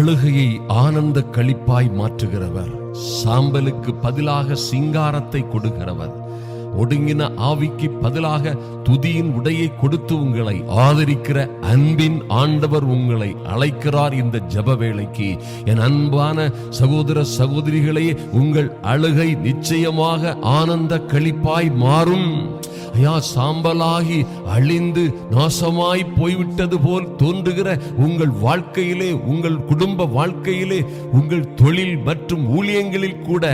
அழுகையை ஆனந்த களிப்பாய் மாற்றுகிறவர். சாம்பலுக்கு பதிலாக சிங்காரத்தை கொடுக்கிறவர். ஒடுங்கின ஆவிக்கு பதிலாக துதியின் உடையை கொடுத்து உங்களை ஆதரிக்கிற அன்பின் ஆண்டவர் உங்களை அழைக்கிறார் இந்த ஜப வேளைக்கு. என் அன்பான சகோதர சகோதரிகளே உங்கள் அழுகை நிச்சயமாக ஆனந்த களிப்பாய் மாறும். ஐயா சாம்பலாகி அழிந்து நாசமாய் போய்விட்டது போல் தோன்றுகிற உங்கள் வாழ்க்கையிலே உங்கள் குடும்ப வாழ்க்கையிலே உங்கள் தொழில் மற்றும் ஊழியங்களில் கூட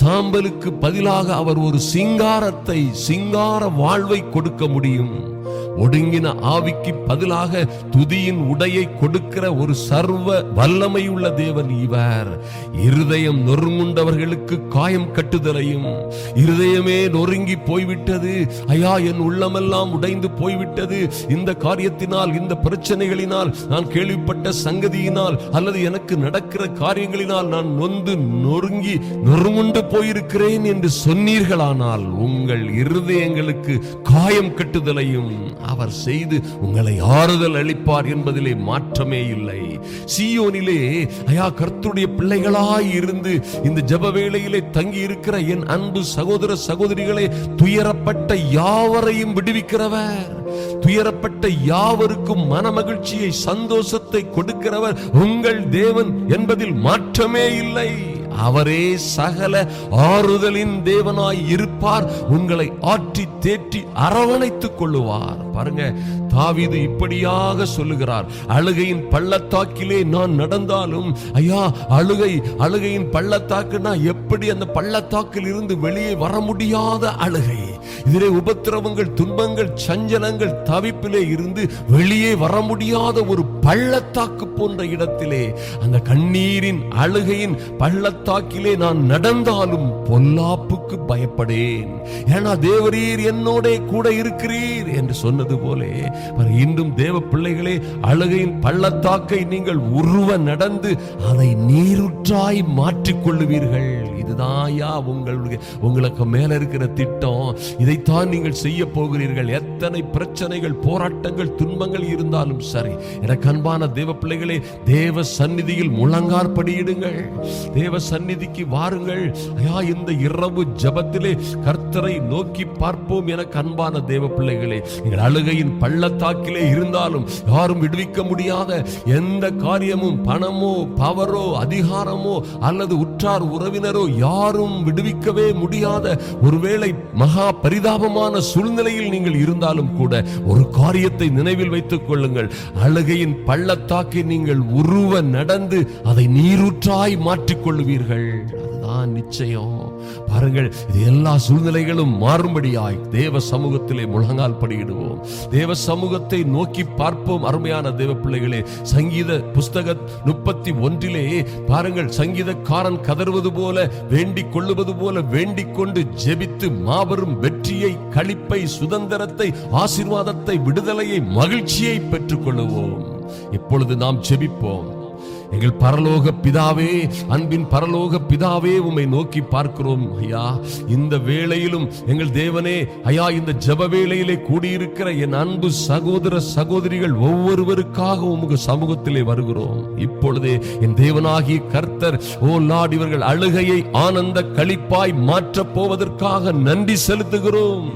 சாம்பலுக்கு பதிலாக அவர் ஒரு சிங்காரத்தை சிங்கார வாழ்வை கொடுக்க முடியும். ஒடுங்கின ஆவிக்கு பதிலாக துதியின் உடையை கொடுக்கிற ஒரு சர்வ வல்லமையுள்ள தேவன் இவர். இருதயம் நொறுங்குண்டவர்களுக்கு காயம் கட்டுதலையும் இருதயமே நொறுங்கி போய்விட்டது. ஐயா என் உள்ளமெல்லாம் உடைந்து போய்விட்டது. இந்த காரியத்தினால் இந்த பிரச்சனைகளினால் நான் கேள்விப்பட்ட சங்கதியினால் அல்லது எனக்கு நடக்கிற காரியங்களினால் நான் நொந்து நொறுங்கி நொறுங்குண்டு போயிருக்கிறேன் என்று சொன்னீர்களானால் உங்கள் இருதயங்களுக்கு காயம் கட்டுதலையும் அவர் செய்து உங்களை ஆறுதல் அளிப்பார் என்பதிலே மாற்றமே இல்லை. சியோனிலே ஐயா கர்த்துடைய பிள்ளைகளாய் இருந்து இந்த ஜப வேளையிலே தங்கி இருக்கிற என் அன்பு சகோதர சகோதரிகளே துயரப்பட்ட யாவரையும் விடுவிக்கிறவர். துயரப்பட்ட யாவருக்கும் மனமகிழ்ச்சியை சந்தோஷத்தை கொடுக்கிறவர் உங்கள் தேவன் என்பதில் மாற்றமே இல்லை. அவரே சகல ஆறுதலின் தேவனாய் இருப்பார். உங்களை ஆற்றி தேற்றி அரவணைத்துக் கொள்ளுவார். பாருங்க தாவிது இப்படியாக சொல்லுகிறார். அழுகையின் பள்ளத்தாக்கிலே நான் நடந்தாலும் ஐயா அழுகை அழுகையின் பள்ளத்தாக்குனா எப்படி அந்த பள்ளத்தாக்கில் இருந்து வெளியே வர முடியாத அழுகை? இதிலே உபத்திரவங்கள் துன்பங்கள் சஞ்சலங்கள் தவிப்பிலே இருந்து வெளியே வர முடியாத ஒரு பள்ளத்தாக்கு போன்ற இடத்திலே அந்த கண்ணீரின் அழுகையின் பள்ளத்தாக்கிலே நான் நடந்தாலும் பொல்லாப்புக்கு பயப்படேன். ஏன்னா தேவரீர் என்னோட கூட இருக்கிறீர் என்று சொன்னது போலே இன்றும் தேவ பிள்ளைகளே அழுகையின் பள்ளத்தாக்கை நீங்கள் உருவ நடந்து அதை நீருற்றாய் மாற்றிக்கொள்ளுவீர்கள். இதுதான் இதுதான்யா உங்களுடைய உங்களுக்கு மேல இருக்கிற திட்டம். இதைத்தான் நீங்கள் செய்ய போகிறீர்கள். எத்தனை பிரச்சனைகள் போராட்டங்கள் துன்பங்கள் இருந்தாலும் சரி எனக்கு அன்பான தேவ பிள்ளைகளே தேவ சந்நிதியில் முழங்கார் படியிடுங்கள் தேவ சந்நிதிக்கு வாருங்கள். ஐயா இந்த இரவு ஜபத்திலே கர்த்தரை நோக்கி பார்ப்போம் எனக்கு அன்பான தேவ பிள்ளைகளே. நீங்கள் அழுகையின் பள்ளத்தாக்கிலே இருந்தாலும் யாரும் விடுவிக்க முடியாத எந்த காரியமும் பணமோ பவரோ அதிகாரமோ அல்லது உற்றார் உறவினரோ யாரும் விடுவிக்கவே முடியாத ஒருவேளை மகா பரிதாபமான சூழ்நிலையில் நீங்கள் இருந்தாலும் கூட ஒரு காரியத்தை நினைவில் வைத்துக் கொள்ளுங்கள். அழுகையின் பள்ளத்தாக்கி நீங்கள் உருவ நடந்து அதை நீரூற்றாய் மாற்றிக்கொள்வீர்கள் அதுதான் நிச்சயம். பாருங்கள் இது எல்லா சூழ்நிலைகளும் மாறும்படியாய் தேவ சமூகத்திலே முழங்கால் படியிடுவோம். தேவ சமூகத்தை நோக்கி பார்ப்போம் அருமையான தேவ பிள்ளைகளே. சங்கீத புஸ்தக முப்பத்தி ஒன்றிலே பாருங்கள் சங்கீதக்காரன் கதறுவது போல வேண்டிக் கொள்ளுவது போல வேண்டிக் கொண்டு ஜெபித்து மாபெரும் வெற்றியை களிப்பை சுதந்திரத்தை ஆசீர்வாதத்தை விடுதலையை மகிழ்ச்சியை பெற்றுக் கொள்ளுவோம் இப்பொழுது நாம் ஜெபிப்போம். எங்கள் பரலோக பிதாவே அன்பின் பரலோக பிதாவே உம்மை நோக்கி பார்க்கிறோம் ஐயா. இந்த வேளையிலும் எங்கள் தேவனே ஐயா இந்த ஜப வேளையிலே கூடியிருக்கிற என் அன்பு சகோதர சகோதரிகள் ஒவ்வொருவருக்காக உமக்கு சமூகத்திலே வருகிறோம். இப்பொழுதே என் தேவனாகிய கர்த்தர் ஓ நாடு இவர்கள் அழுகையை ஆனந்த களிப்பாய் மாற்றப் போவதற்காக நன்றி செலுத்துகிறோம்.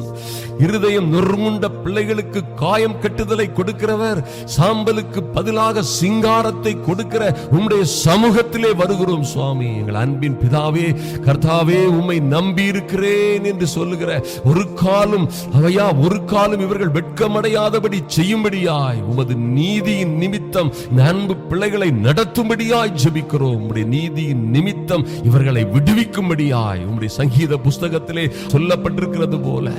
இருதயம் நொறுங்குண்ட பிள்ளைகளுக்கு காயம் கட்டுதலை கொடுக்கிறவர் சாம்பலுக்கு பதிலாக சிங்காரத்தை கொடுக்கிற உம்முடைய சமூகத்திலே வருகிறோம் சுவாமி. எங்கள் அன்பின் பிதாவே கர்த்தாவே உம்மை நம்பி இருக்கிறேன் என்று சொல்லுகிற ஒரு காலம் அவையா ஒரு காலம் இவர்கள் வெட்கமடையாதபடி செய்யும்படியாய் உமது நீதியின் நிமித்தம் அன்பு பிள்ளைகளை நடத்தும்படியாய் ஜபிக்கிறோம். உம்முடைய நீதியின் நிமித்தம் இவர்களை விடுவிக்கும்படியாய் உம்முடைய சங்கீத புஸ்தகத்திலே சொல்லப்பட்டிருக்கிறது போல.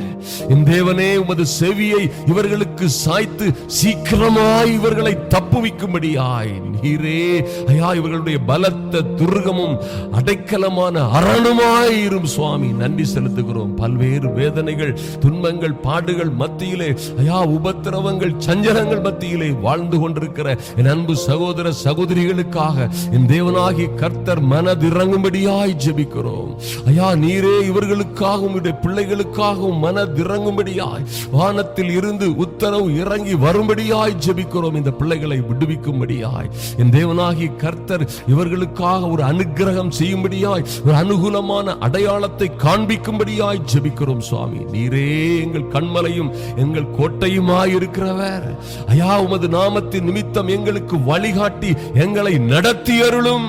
இந்த தேவனே உமது செவியை இவர்களுக்கு சாய்த்து சீக்கிரமாய் இவர்களை தப்புவிக்கும்படியாய் நீரே. ஐயா இவர்களுடைய பலத்த துர்கமும் அடைக்கலமான அரணுமாயிரும் சுவாமி. நன்றி செலுத்துகிறோம். பல்வேறு வேதனைகள் துன்பங்கள் பாடுகள் மத்தியிலே ஐயா உபத்திரவங்கள் சஞ்சலங்கள் மத்தியிலே வாழ்ந்து கொண்டிருக்கிற என் அன்பு சகோதர சகோதரிகளுக்காக என் தேவனாகி கர்த்தர் மனதிறங்கும்படியாய் ஜெபிக்கிறோம். ஐயா நீரே இவர்களுக்காகவும் பிள்ளைகளுக்காகவும் பிள்ளைகளுக்காகவும் வரும்படியாய் வானத்தில் இருந்து உத்தரவு இறங்கி வரும்படியாய் ஜெபிக்கிறோம். இந்த பிள்ளைகளை விடுவிக்கும்படியாய். என் தேவனாகி கர்த்தர் இவர்களுக்காக ஒரு அனுக்கிரகம் செய்யும்படியாய் ஒரு அனுகூலமான அடையாளத்தை காண்பிக்கும்படியாய் ஜெபிக்கிறோம் சுவாமி. நீரே எங்கள் கண்மலையும் எங்கள் கோட்டையுமாய் இருக்கிறவர். ஐயா உமது நாமத்தின் நிமித்தம் எங்களுக்கு வழிகாட்டி எங்களை நடத்தி அருளும்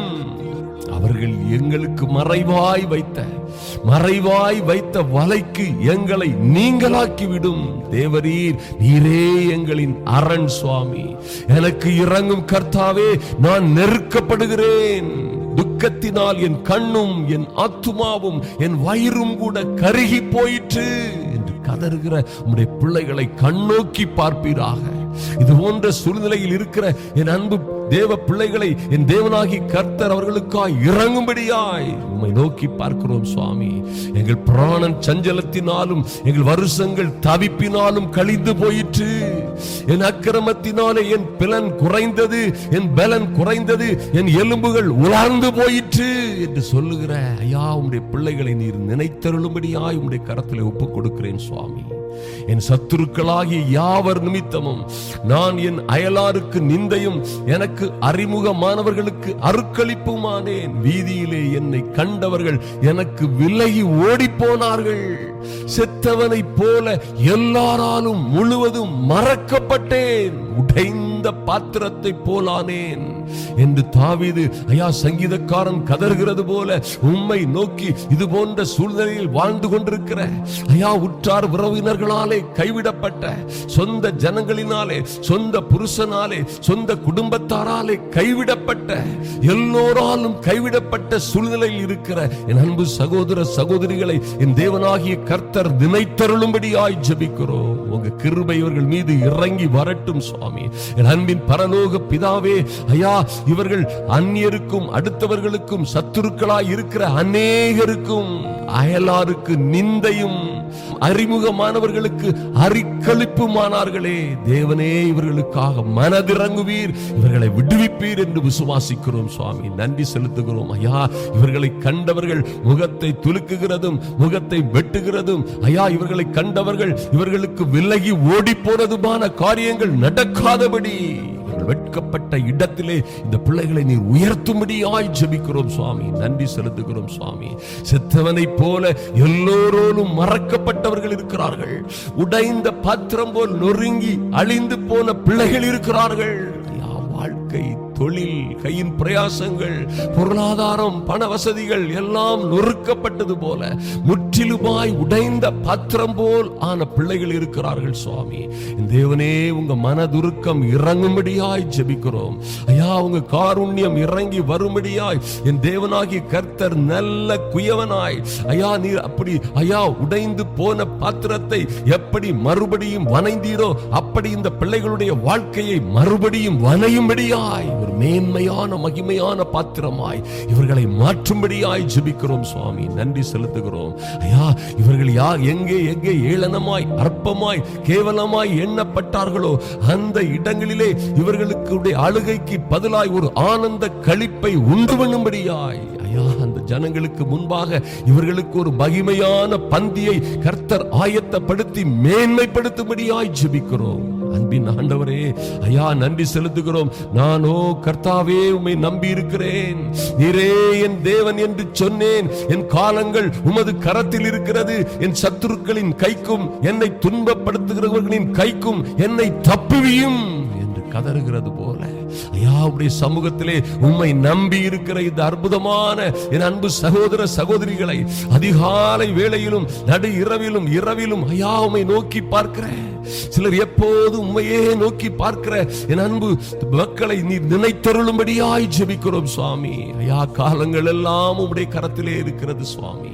அவர்கள் எங்களுக்கு மறைவாய் வைத்த மறைவாய் வைத்த வலைக்கு எங்களை நீங்களாக்கிவிடும். தேவரீர் நீரே எங்களின் அரண் சுவாமி. எனக்கு இறங்கும் கர்த்தாவே நான் நெருக்கப்படுகிறேன். துக்கத்தினால் என் கண்ணும் என் ஆத்துமாவும் என் வயிறும் கூட கருகி போயிற்று. என்று கதறுகிற உம்முடைய பிள்ளைகளை கண்ணோக்கி பார்ப்பீராக. இது போன்ற சூழ்நிலையில் இருக்கிற என் அன்பு தேவ பிள்ளைகளை என் தேவனாகி கர்த்தர் அவர்களுக்காய் இறங்கும்படியாய் உம்மை நோக்கி பார்க்கிறோம் சுவாமி. எங்கள் பிராணன் சஞ்சலத்தினாலும் எங்கள் வருஷங்கள் தவிப்பினாலும் கழிந்து போயிற்று. என் அக்கிரமத்தினாலே என் பிலன் குறைந்தது என் பலன் குறைந்தது என் எலும்புகள் உலர்ந்து போயிற்று என்று சொல்லுகிற ஐயா உம்முடைய பிள்ளைகளை நீர் நினைத்தருளும்படியாய் உம்முடைய கரத்தில் ஒப்புக் கொடுக்கிறேன் சுவாமி. என் சத்துருக்களாகிய யாவர் நிமித்தமும் நான் என் அயலாருக்கு நிந்தையும் எனக்கு அறிமுகமானவர்களுக்கு அருக்களிப்புமானேன். வீதியிலே என்னை கண்டவர்கள் எனக்கு விலகி ஓடிப்போனார்கள். செத்தவனைப் போல எல்லாராலும் முழுவதும் மறக்கப்பட்டேன். உடைந்த பாத்திரத்தை போலானேன். என்று தாவிது ஐயா சங்கீதக்காரன் கதறுகிறது போல உம்மை நோக்கி இது போன்ற சூழ்நிலையில் வாழ்ந்து கொண்டிருக்கிற ஐயா உற்றார் உறவினர்களாலே கைவிடப்பட்ட சொந்த ஜனங்களினாலே சொந்த புருஷனாலே சொந்த குடும்பத்தாராலே கைவிடப்பட்ட எல்லோராலும் கைவிடப்பட்ட சூழ்நிலையில் இருக்கிற என் அன்பு சகோதர சகோதரிகளை என் தேவனாகிய கர்த்தர் நினைத்தருளும்படியாய் ஜபிக்கிறோம். உங்க கிருபை இவர்கள் மீது இறங்கி வரட்டும் சுவாமி. என் அன்பின் பரலோக பிதாவே ஐயா இவர்கள் அந்நியருக்கும் அடுத்தவர்களுக்கும் சத்துருக்களாய் இருக்கிற அநேகருக்கும் அயலாருக்கு நிந்தையும் அறிமுகமானவர்களுக்கு அரிக்கழிப்புமானார்களே. தேவனே இவர்களுக்காக மனதிறங்குவீர். இவர்களை விடுவிப்பீர் என்று விசுவாசிக்கிறோம் சுவாமி. நன்றி செலுத்துகிறோம். ஐயா இவர்களை கண்டவர்கள் முகத்தை துலுக்குகிறதும் முகத்தை வெட்டுகிறதும் ஐயா இவர்களை கண்டவர்கள் இவர்களுக்கு விலகி ஓடி போனதுமான காரியங்கள் நடக்காதபடி. அவர்கள் வெட்கப்பட்ட இடத்திலே இந்த பிள்ளைகளை நீர் உயர்த்தும்படியாய் ஜெபிக்கிறோம் சுவாமி. நன்றி செலுத்துகிறோம் சுவாமி. செத்தவனைப் போல எல்லோரோடும் மறக்கப்பட்டவர்கள் இருக்கிறார்கள். உடைந்த பாத்திரம் போல் நொறுங்கி அழிந்து போன பிள்ளைகள் இருக்கிறார்கள். வாழ்க்கை தொழில் கையின் பிரயாசங்கள் பொருளாதாரம் பண வசதிகள் எல்லாம் நொறுக்கப்பட்டது போல முற்றிலுமாய் உடைந்த பாத்திரம் போல் ஆன பிள்ளைகள் இருக்கிறார்கள் சுவாமி. என் தேவனே உங்க மனதுருக்கம் இறங்கும்படியாய் ஜெபிக்கிறோம். ஐயா உங்க காருண்யம் இறங்கி வரும்படியாய் என் தேவனாகி கர்த்தர் நல்ல குயவனாய். ஐயா நீர் அப்படி ஐயா உடைந்து போன பாத்திரத்தை எப்படி மறுபடியும் வனைந்தீரோ அப்படி இந்த பிள்ளைகளுடைய வாழ்க்கையை மறுபடியும் வனையும்படியாய் மேன்மையான மகிமையான பாத்திரமாய் இவர்களை மாற்றும்படியாய் ஜெபிக்கிறோம் சுவாமி. நன்றி செலுத்துகிறோம். ஐயா இவர்கள் யா எங்கே எங்கே ஏளனமாய் அற்பமாய் கேவலமாய் எண்ணப்பட்டார்களோ அந்த இடங்களிலே இவர்களுக்கு அழுகைக்கு பதிலாய் ஒரு ஆனந்த களிப்பை உண்டு பண்ணும்படியாய். ஐயா அந்த ஜனங்களுக்கு முன்பாக இவர்களுக்கு ஒரு மகிமையான பந்தியை கர்த்தர் ஆயத்தப்படுத்தி மேன்மைப்படுத்தும்படியாய் ஜெபிக்கிறோம். அன்பின் ஆண்டவரே ஐயா நன்றி செலுத்துகிறோம். நானோ கர்த்தாவே உம்மை நம்பி இருக்கிறேன் நீரே என் தேவன் என்று சொன்னேன். என் காலங்கள் உமது கரத்தில் இருக்கிறது. என் சத்துருக்களின் கைக்கும் என்னை துன்பப்படுத்துகிறவர்களின் கைக்கும் என்னை தப்புவியும் என்று கதறுகிறது போல. ஐயா உடைய சமூகத்திலே உண்மை நம்பி இருக்கிற இந்த அற்புதமான என் அன்பு சகோதர சகோதரிகளை அதிகாலை வேளையிலும் நடு இரவிலும் இரவிலும் ஐயா உண்மை நோக்கி பார்க்கிறேன் சிலர் எப்போது உண்மையே நோக்கி பார்க்கிற என் அன்பு மக்களை நீ நினைத்தருளும்படியாய் ஜெபிக்கிறோம் சுவாமி. ஐயா காலங்கள் எல்லாம் உடைய கரத்திலே இருக்கிறது சுவாமி.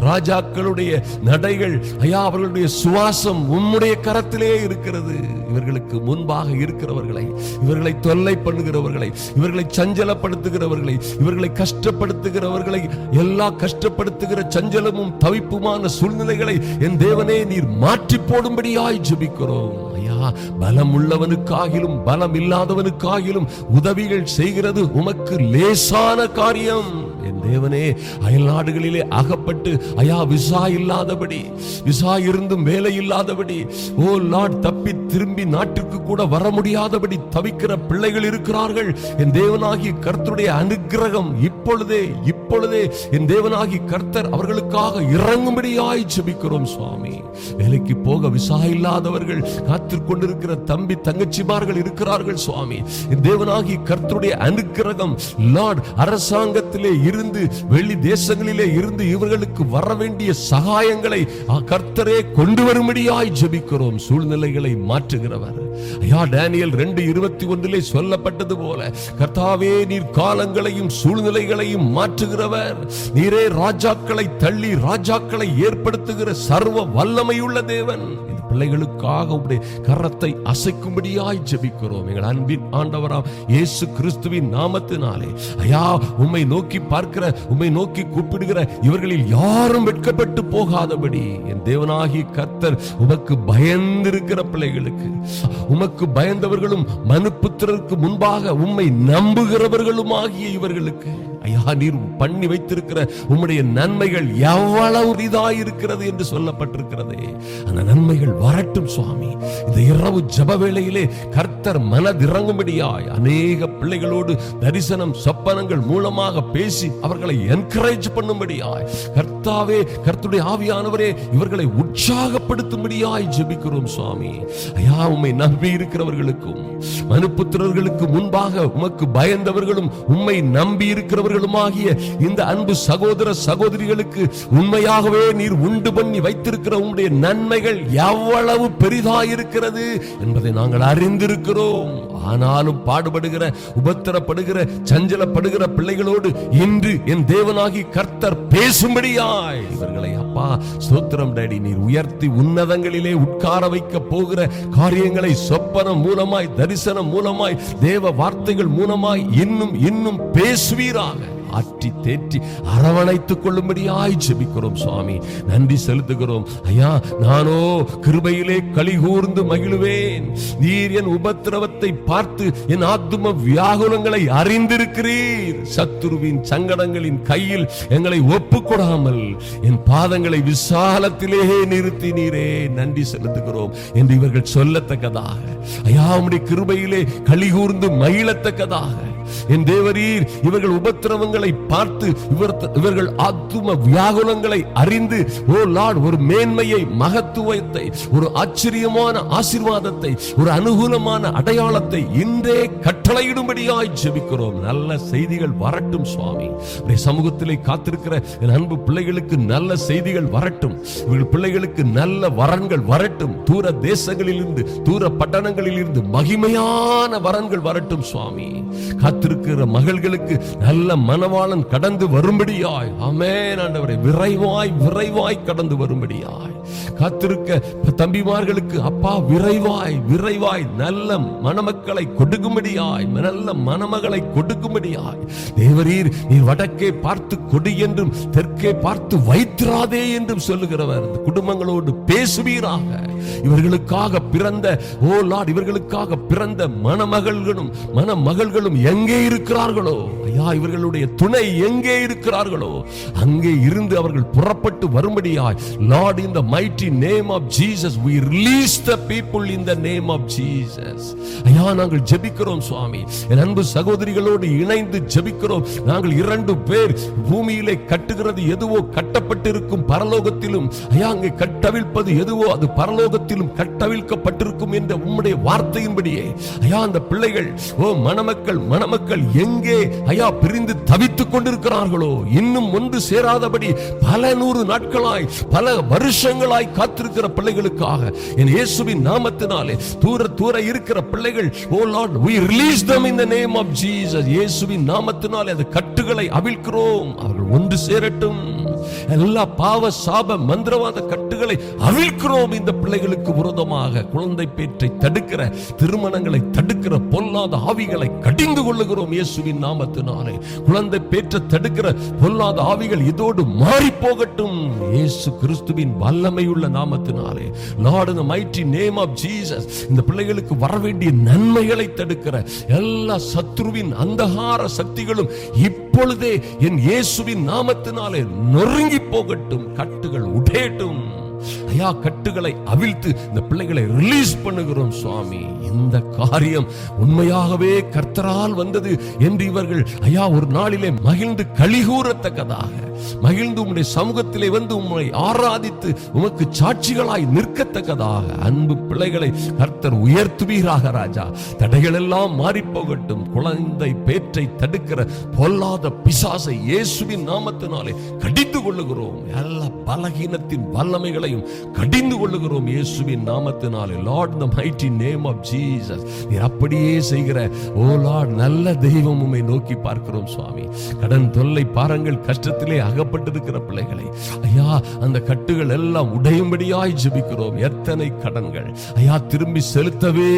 ராஜாக்களுடைய நடைகள் ஐயா அவர்களுடைய சுவாசம் உம்முடைய கரத்திலே இருக்கிறது. இவர்களுக்கு முன்பாக இருக்கிறவர்களை இவர்களை தொல்லை கொலை பண்ணுகிறவர்களை இவர்களை சஞ்சலப்படுத்துகிறவர்களை இவர்களை கஷ்டப்படுத்துகிறவர்களை எல்லா கஷ்டப்படுத்துகிற சஞ்சலமும் தவிப்புமான சூழ்நிலைகளை என் தேவனே நீர் மாற்றி போடும்படியாய் ஜபிக்கிறோம். ஐயா பலம் உள்ளவனுக்காகிலும் பலம் இல்லாதவனுக்காகிலும் உதவிகள் செய்கிறது உமக்கு லேசான காரியம். என் தேவனே அயல் நாடுகளிலே அகப்பட்டு ஐயா விசா இல்லாதபடி விசா இருந்தும் வேலை இல்லாதபடி ஓ லார்ட் தப்பி திரும்பி நாட்டிற்கு கூட வர முடியாதபடி தவிக்கிற பிள்ளைகள் இருக்கிறார்கள். என் தேவனாகி கர்த்தருடைய அனுக்கிரகம் இப்பொழுதே இப்பொழுதே என் தேவனாகி கர்த்தர் அவர்களுக்காக இறங்கும்படியாய் ஜெபிக்கிறோம் சுவாமி. வேலைக்கு போக விசா இல்லாதவர்கள் காத்திருக் கொண்டிருக்கிற தம்பி தங்கச்சிமார்கள் இருக்கிறார்கள் சுவாமி. என் தேவனாகி கர்த்தருடைய அனுக்கிரகம் லார்ட் அரசாங்கத்திலே இருந்து வெளி தேசங்களிலே இருந்து இவர்களுக்கு வர வேண்டிய சகாயங்களை கர்த்தரே கொண்டு வரும்படியாய் ஜெபிக்கிறோம். சூழ்நிலைகளை மாற்றுகிறவர். ஐயா டேனியல் ரெண்டு இருபத்தி ஒன்றிலே சொல்லப்பட்டது போல கர்த்தாவே நீர் காலங்களையும் சூழ்நிலைகளையும் மாற்றுகிறவர். நீரே ராஜாக்களை தள்ளி ராஜாக்களை ஏற்படுத்துகிற சர்வ வல்லமையுள்ள தேவன். பிள்ளைகளுக்காக உடைய கரத்தை அசைக்கும்படியாய் ஜெபிக்கிறோம். எங்கள் அன்பின் ஆண்டவராம் இயேசு கிறிஸ்துவின் நாமத்தினாலே. ஐயா உம்மை நோக்கி பார்க்கிற உம்மை நோக்கி கூப்பிடுகிற இவர்களில் யாரும் வெட்கப்பட்டு போகாதபடி. என் தேவனாகி கர்த்தர் உமக்கு பயந்திருக்கிற பிள்ளைகளுக்கு உமக்கு பயந்தவர்களும் மனுப்புத்திரருக்கு முன்பாக உம்மை நம்புகிறவர்களும் ஆகிய இவர்களுக்கு. ஐயா நீர் பண்ணி வைத்திருக்கிற உம்முடைய நன்மைகள் எவ்வளவு இதாயிருக்கிறது என்று சொல்லப்பட்டிருக்கிறது. அந்த நன்மைகள் வரட்டும் சுவாமி. இந்த இரவு ஜப வேளையிலே கர்த்தர் மனதிறங்கும்படியாய் அநேக பிள்ளைகளோடு தரிசனம் சொப்பனங்கள் மூலமாக பேசி அவர்களை என்கரேஜ் பண்ணும்படியாய் கர்த்தாவே கர்த்துடைய ஆவியானவரே இவர்களை உற்சாகப்படுத்தும்படியாய் ஜெபிக்கிறோம் சுவாமி. ஐயா உம்மை நம்பி இருக்கிறவர்களுக்கும் மனுப்புத்திரர்களுக்கு முன்பாக உமக்கு பயந்தவர்களும் உம்மை நம்பி இருக்கிறவர்கள் இருக்கிறவர்களுமாகிய இந்த அன்பு சகோதர சகோதரிகளுக்கு உண்மையாகவே நீர் உண்டு பண்ணி வைத்திருக்கிற உங்களுடைய நன்மைகள் எவ்வளவு பெரிதாயிருக்கிறது என்பதை நாங்கள் அறிந்திருக்கிறோம். ஆனாலும் பாடுபடுகிற உபத்திரப்படுகிற சஞ்சலப்படுகிற பிள்ளைகளோடு இன்று என் தேவனாகி கர்த்தர் பேசும்படியாய். இவர்களை அப்பா ஸ்தோத்திரம் டேடி நீர் உயர்த்தி உன்னதங்களிலே உட்கார வைக்க போகிற காரியங்களை சொப்பனம் மூலமாய் தரிசனம் மூலமாய் தேவ வார்த்தைகள் மூலமாய் இன்னும் இன்னும் பேசுவீராக. ஆற்றி தேற்றி அரவணைத்துக் கொள்ளும்படியாய் ஜெபிக்கிறோம் சுவாமி. நன்றி செலுத்துகிறோம். ஐயா நானோ கிருபையிலே களி கூர்ந்து மகிழுவேன். நீர் என் உபத்திரவத்தை பார்த்து என் ஆத்தும வியாகுலங்களை அறிந்திருக்கிறீர். சத்துருவின் சங்கடங்களின் கையில் எங்களை ஒப்புக்கொடாமல் என் பாதங்களை விசாலத்திலே நிறுத்தினீரே நன்றி செலுத்துகிறோம் என்று இவர்கள் சொல்லத்தக்கதாக. ஐயா உம்முடைய கிருபையிலே களி கூர்ந்து மகிழத்தக்கதாக. என் தேவரீர் இவர்கள் உபத்திரவங்களை பார்த்து இவர் இவர்கள் ஆத்தும வியாகுலங்களை அறிந்து ஓ லார்ட் ஒரு மேன்மையை மகத்துவத்தை ஒரு ஆச்சரியமான ஆசீர்வாதத்தை ஒரு அனுகூலமான அடையாளத்தை இன்றே கட்டளையிடும்படியாய் ஜெபிக்கிறோம். நல்ல செய்திகள் வரட்டும் சுவாமி. சமூகத்திலே காத்திருக்கிற என் அன்பு பிள்ளைகளுக்கு நல்ல செய்திகள் வரட்டும். இவர்கள் பிள்ளைகளுக்கு நல்ல வரன்கள் வரட்டும். தூர தேசங்களிலிருந்து தூர பட்டணங்களிலிருந்து மகிமையான வரன்கள் வரட்டும் சுவாமி. காத்திருக்கிற மகள்களுக்கு நல்ல மனவ மனவாளன் கடந்து வரும்படியாய். ஆமென் ஆண்டவரை. விரைவாய் விரைவாய் கடந்து வரும்படியாய். காத்திருக்க. தம்பிமார்களுக்கு அப்பா விரைவாய் விரைவாய் நல்ல மணமக்களை கொடுக்கும்படியாய் நல்ல மணமகளை கொடுக்கும்படியாய். தேவரீர் நீர் வடக்கே பார்த்து கொடு என்றும் தெற்கே பார்த்து வைத்திராதே என்றும் சொல்லுகிறவர். குடும்பங்களோடு பேசுவீராக. இவர்களுக்காக பிறந்த ஓ லார்ட் இவர்களுக்காக பிறந்த மணமகள்களும் மணமகள்களும் எங்கே இருக்கிறார்களோ? ஐயா இவர்களுடைய துணை எங்கே இருக்கிறார்களோ? அங்கே இருந்து அவர்கள் புறப்பட்டு வரும்படியாய் லார்ட் இந்த mighty mighty name of Jesus. We release the people in the name of Jesus. ஐயா நாங்கள் ஜெபிக்கிறோம் சுவாமி. என் அன்பு சகோதரிகளோடு இணைந்து ஜெபிக்கிறோம். நாங்கள் இரண்டு பேர் பூமியிலே கட்டுகிறது எதுவோ கட்டப்பட்டிருக்கும் பரலோகத்திலும் ஐயா அங்கே கட்டவிழ்ப்பது எதுவோ அது பரலோகத்திலும் கட்டவிழ்க்கப்பட்டிருக்கும் என்ற உம்முடைய வார்த்தையின்படியே ஐயா அந்த பிள்ளைகள் ஓ மணமக்கள் மணமக்கள் எங்கே ஐயா பிரிந்து தவித்துக் கொண்டிருக்கிறார்களோ? இன்னும் ஒன்று சேராதபடி பல நூறு நாட்களாய் பல வருஷங்களாய் காத்திருக்கிற பிள்ளைகளுக்காக. என் இயேசுவின் நாமத்தினாலே தூர தூர இருக்கிற பிள்ளைகள் ஓ lord we release them in the name of Jesus இயேசுவின் நாமத்தினாலே அந்த கட்டுகளை அவிழ்க்கிறோம். அவர்கள் ஒன்று சேரட்டும். எல்லா பாவ சாப மந்திரவாத கட்டுகளை அவிழ்க்கிறோம் இந்த பிள்ளைகளுக்கு விரோதமாக. குழந்தை பேற்றை தடுக்கிற திருமணங்களை தடுக்கிற பொல்லாத ஆவிகளை கடிந்து கொள்ளுகிறோம் இயேசுவின் நாமத்தினாலே. குழந்தை பேற்ற தடுக்கிற பொல்லாத ஆவிகள் இதோடு மாறி போகட்டும் இயேசு கிறிஸ்துவின் வல்லமையுள்ள நாமத்தினாலே. லார்ட் இந்த மைட்டி நேம் ஆஃப் ஜீசஸ் இந்த பிள்ளைகளுக்கு வர வேண்டிய நன்மைகளை தடுக்கிற எல்லா சத்ருவின் அந்தகார சக்திகளும் இப்பொழுதே என் இயேசுவின் நாமத்தினாலே நொறுங்கி போகட்டும் கட்டுகள் உடையட்டும். ஐயா கட்டுகளை அவிழ்த்து இந்த பிள்ளைகளை ரிலீஸ் பண்ணுகிறோம் சுவாமி. இந்த காரியம் உண்மையாகவே கர்த்தரால் வந்தது என்று இவர்கள் ஐயா ஒரு நாளிலே மகிழ்ந்து கலிகூறத்தக்கதாக மகிழ்ந்து உம்முடைய சமூகத்திலே வந்து உம்மை ஆராதித்து உமக்கு சாட்சிகளாய் நிற்கத்தக்கதாக அன்பு பிள்ளைகளை கர்த்தர் உயர்த்துவீராக ராஜா. தடைகள் எல்லாம் மாறி போகட்டும் குழந்தை பேற்றை தடுக்கிற பொல்லாத பிசாசை இயேசுவின் நாமத்தினாலே கடிந்து கொள்ளுகிறோம். எல்லா பலகீனத்தின் வல்லமைகளையும் கடிந்து கொள்ளுகிறோம் இயேசுவின் நாமத்தினாலே. Lord the mighty name of Jesus நீர் அப்படியே செய்கிற ஓ லார்ட் நல்ல தெய்வம் உம்மை நோக்கி பார்க்கிறோம் சுவாமி. கடன் தொல்லை பாருங்கள் கஷ்டத்திலே அகப்பட்டிருக்கிற பிள்ளைகளை. ஐயா அந்த கட்டுகள் எல்லாம் உடையும்படியாய் ஜெபிக்கிறோம். எத்தனை கடன்கள். ஐயா திரும்பி செலுத்தவே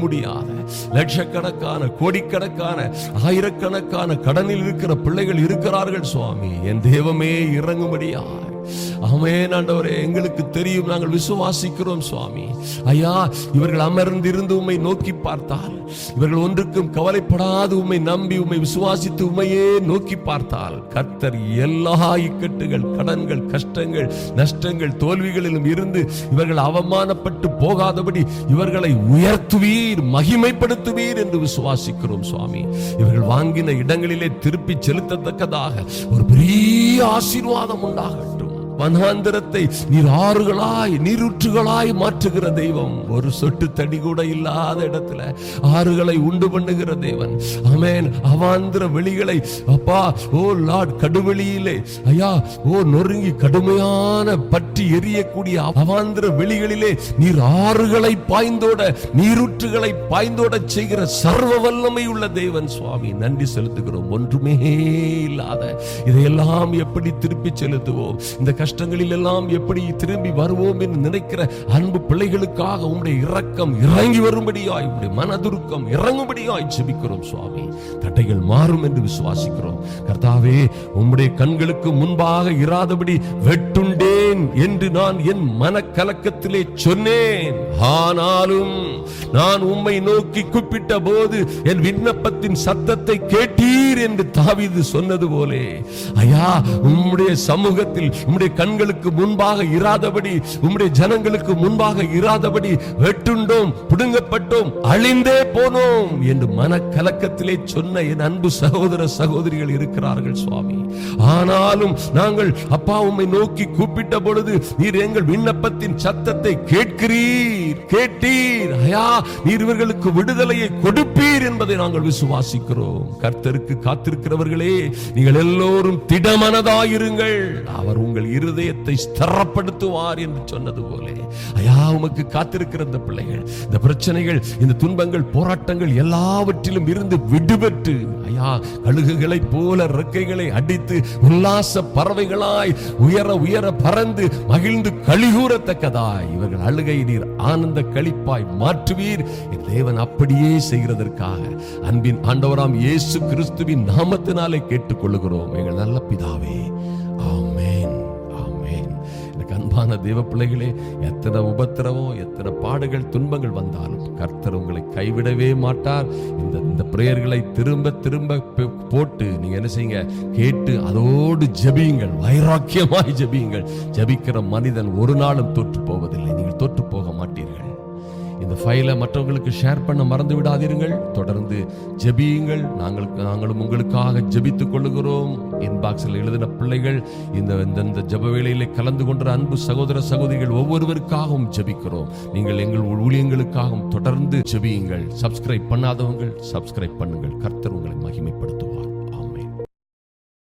முடியாத லட்சக்கணக்கான கோடிக்கணக்கான ஆயிரக்கணக்கான கடனில் இருக்கிற பிள்ளைகள் இருக்கிறார்கள் சுவாமி. என் தெய்வமே இறங்கும்படியாய். ஆமென் ஆண்டவரே எங்களுக்கு தெரியும் நாங்கள் விசுவாசிக்கிறோம் சுவாமி. ஐயா இவர்கள் அமர்ந்திருந்து உண்மை நோக்கி பார்த்தால் இவர்கள் ஒன்றுக்கும் கவலைப்படாது உண்மை நம்பி உம்மை விசுவாசித்து உண்மையே நோக்கி பார்த்தால் கர்த்தர் எல்லா இக்கட்டுகள் கடன்கள் கஷ்டங்கள் நஷ்டங்கள் தோல்விகளிலும் இருந்து இவர்கள் அவமானப்பட்டு போகாதபடி இவர்களை உயர்த்துவீர் மகிமைப்படுத்துவீர் என்று விசுவாசிக்கிறோம் சுவாமி. இவர்கள் வாங்கின இடங்களிலே திருப்பி செலுத்தத்தக்கதாக ஒரு பெரிய ஆசீர்வாதம் உண்டாகட்டும். வனாந்திரத்தை நீர் ஆறுகளாய் நீரூற்றுகளாய் மாற்றுகிற தெய்வம். ஒரு சொட்டு தடி கூட இல்லாத இடத்துல ஆறுகளை உண்டு பண்ணுகிற தேவன். அமேன் அவாந்திர வெளிகளை அப்பா ஓ லார்ட் கடுவெளியிலே ஐயா ஓ நொறுங்கி கடுமையான பற்றி எரியக்கூடிய அவாந்திர வெளிகளிலே நீர் ஆறுகளை பாய்ந்தோட நீரூற்றுகளை பாய்ந்தோட செய்கிற சர்வ வல்லமை உள்ள தேவன் சுவாமி. நன்றி செலுத்துகிறோம். ஒன்றுமே இல்லாத இதையெல்லாம் எப்படி திருப்பி செலுத்துவோம்? இந்த கஷ்ட எல்லாம் எப்படி திரும்பி வருவோம் என்று நினைக்கிற அன்பு பிள்ளைகளுக்காக உங்களுடைய இரக்கம் இறங்கி வரும்படியாய் உங்களுடைய மனதுருக்கம் இறங்கும்படியாய் ஜெபிக்கிறோம் சுவாமி. தட்டைகள் மாறும் என்று விசுவாசிக்கிறோம். கர்த்தாவே உம்முடைய கண்களுக்கு முன்பாக இராதபடி வெட்டுண்டேன் என்று நான் என் மனக்கலக்கத்திலே சொன்னேன். ஆனாலும் நான் உம்மை நோக்கி கூப்பிட்ட போது என் விண்ணப்பத்தின் சத்தத்தை கேட்டீர் என்று தாவிது சொன்னது போலே. ஐயா உம்முடைய சமூகத்தில் உம்முடைய கண்களுக்கு முன்பாக இராதபடி உம்முடைய ஜனங்களுக்கு முன்பாக இராதபடி வெட்டுண்டோம் புடுங்கப்பட்டோம் அழிந்தே போனோம். என்று மனக்கலக்கத்திலே சொன்ன என் அன்பு சகோதர சகோதரிகள் இருக்கிறார்கள் சுவாமி. ஆனாலும் நாங்கள் அப்பா உம்மை நோக்கி கூப்பிட்ட பொழுது நீர் எங்கள் விண்ணப்பத்தின் சத்தத்தை கேட்கிறீர் கேட்டீர். ஐயா நீர் இவர்களுக்கு விடுதலையை கொடுப்பீர் என்பதை நாங்கள் விசுவாசிக்கிறோம். கர்த்தருக்கு காத்திருக்கிறவர்களே நீங்கள் எல்லோரும் திடமனதாயிருங்கள். அவர் உங்கள் இருதயத்தை ஸ்திரப்படுத்துவார் என்று சொன்னது போலே. ஐயா உமக்கு காத்திருக்கிற இந்த பிள்ளைகள் இந்த பிரச்சனைகள் இந்த துன்பங்கள் போராட்டங்கள் எல்லாவற்றிலும் இருந்து விடுபட்டு ஐயா கழுகுகளைப் போல ரெக்கைகளை அடித்து உல்லாச பறவைகளாய் உயர உயர பறந்து மகிழ்ந்து கழிகூறத்தக்கதாய். இவர்கள் அழுகை நீர் ஆனந்த களிப்பாய் மாற்றுவீர். என் தேவன் அப்படியே செய்கிறதற்காக அன்பின் ஆண்டவராம் இயேசு கிறிஸ்துவின் நாமத்தினாலே கேட்டுக்கொள்ளுகிறோம். எங்கள் நல்ல பிதாவே அன்பான தேவ பிள்ளைகளே எத்தனை உபத்திரவம் எத்தனை பாடுகள் துன்பங்கள் வந்தாலும் கர்த்தர் உங்களை கைவிடவே மாட்டார். இந்த இந்த பிரேயர்களை திரும்ப திரும்ப போட்டு நீங்க என்ன செய்யுங்க? கேட்டு அதோடு ஜெபியுங்கள். வைராக்கியமாய் ஜெபியுங்கள். ஜெபிக்கிற மனிதன் ஒரு நாளும் தோற்று போவதில்லை. நீங்கள் தோற்று போக மாட்டீர்கள். இந்த ஃபைலை மற்றவங்களுக்கு ஷேர் பண்ண மறந்து விடாதீர்கள். தொடர்ந்து ஜெபியுங்கள். நாங்கள் நாங்களும் உங்களுக்காக ஜெபித்துக் கொள்ளுகிறோம். இன்பாக்ஸில் எழுதின பிள்ளைகள் இந்த இந்த ஜப வேளையிலே கலந்து கொண்ட அன்பு சகோதர சகோதரிகள் ஒவ்வொருவருக்காகவும் ஜெபிக்கிறோம். நீங்கள் எங்கள் ஊழியங்களுக்காகவும் தொடர்ந்து ஜெபியுங்கள். சப்ஸ்கிரைப் பண்ணாதவங்கள் சப்ஸ்கிரைப் பண்ணுங்கள். கர்த்தர் உங்களை மகிமைப்படுத்துவார்.